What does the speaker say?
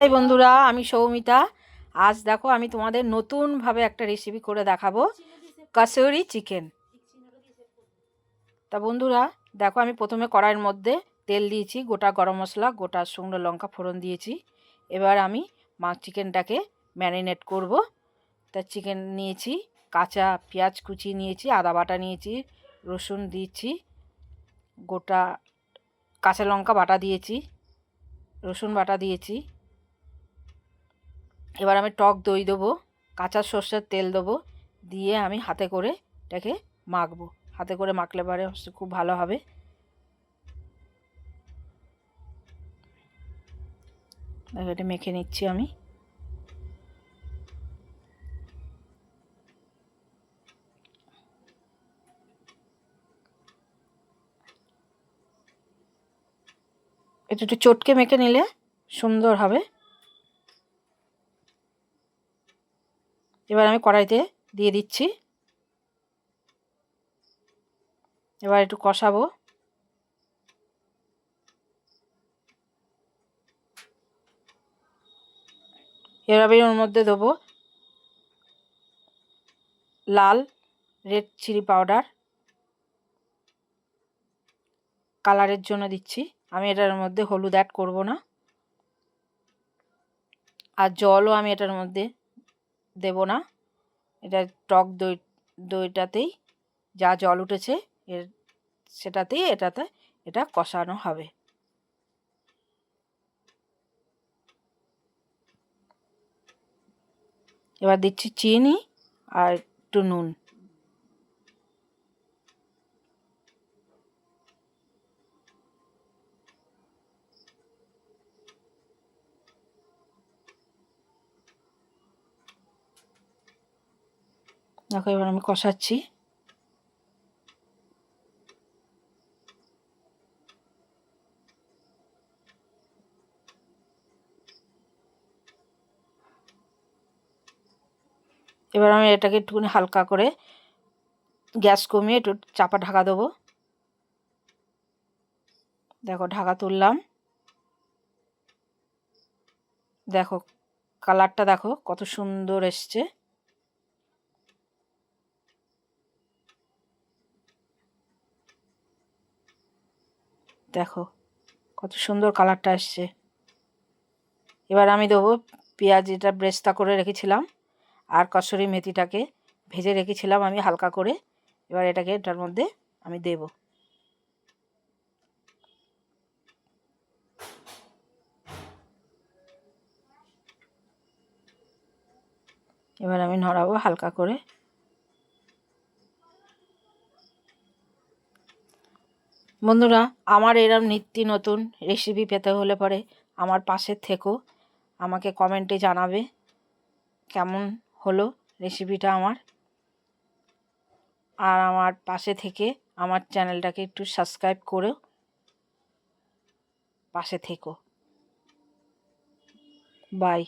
এই বন্ধুরা, আমি সৌমিতা। আজ দেখো, আমি তোমাদের নতুনভাবে একটা রেসিপি করে দেখাবো। কাসৌরি চিকেন। তা বন্ধুরা, দেখো, আমি প্রথমে কড়াইয়ের মধ্যে তেল দিয়েছি, গোটা গরম মশলা, গোটা শুকনো লঙ্কা ফোড়ন দিয়েছি। এবার আমি মাছ চিকেনটাকে ম্যারিনেট করব। তা চিকেন নিয়েছি, কাঁচা পেঁয়াজ কুচি নিয়েছি, আদা বাটা নিয়েছি, রসুন দিয়েছি, গোটা কাঁচা লঙ্কা বাটা দিয়েছি, রসুন বাটা দিয়েছি এবার আমি টক দই দেবো, কাঁচা সর্ষের তেল দেবো, দিয়ে আমি হাতে করে এটাকে মাখবো। হাতে করে মাখলে পরে খুব ভালো হবে। এটা মেখে নিচ্ছি আমি। একটু একটু চটকে মেখে নিলে সুন্দর হবে। এবার আমি কড়াইতে দিয়ে দিচ্ছি। এবার একটু কষাবো। আমি ওর মধ্যে দেবো লাল রেড চিলি পাউডার। কালারের জন্য দিচ্ছি। আমি এটার মধ্যে হলুদ অ্যাড করব না। আর জলও আমি এটার মধ্যে দেব না। এটা টক দই, দইটাতেই যা জল উঠেছে, এর সেটাতেই এটাতে, এটা কষানো হবে। এবার দিচ্ছি চিনি আর একটু নুন। দেখো, এবার আমি কষাচ্ছি। এবার আমি এটাকে একটুখানি হালকা করে গ্যাস কমিয়ে একটু চাপা ঢাকা দেবো। দেখো, ঢাকা তুললাম। দেখো, কালারটা দেখো, কত সুন্দর এসছে। দেখো, কত সুন্দর কালারটা এসছে। এবার আমি দেবো পেঁয়াজ এটা ব্রেস্তা করে রেখেছিলাম, আর কসুরি মেথিটাকে ভেজে রেখেছিলাম আমি হালকা করে। এবার এটাকে এটার মধ্যে আমি দেব। এবার আমি নড়াবো হালকা করে। বন্ধুরা, আমার এরম নিত্য নতুন রেসিপি পেতে হলে পরে আমার পাশে থেকো। আমাকে কমেন্টে জানাবে কেমন হলো রেসিপিটা আমার। আর আমার পাশে থেকে আমার চ্যানেলটাকে একটু সাবস্ক্রাইব করে পাশে থেকো। বাই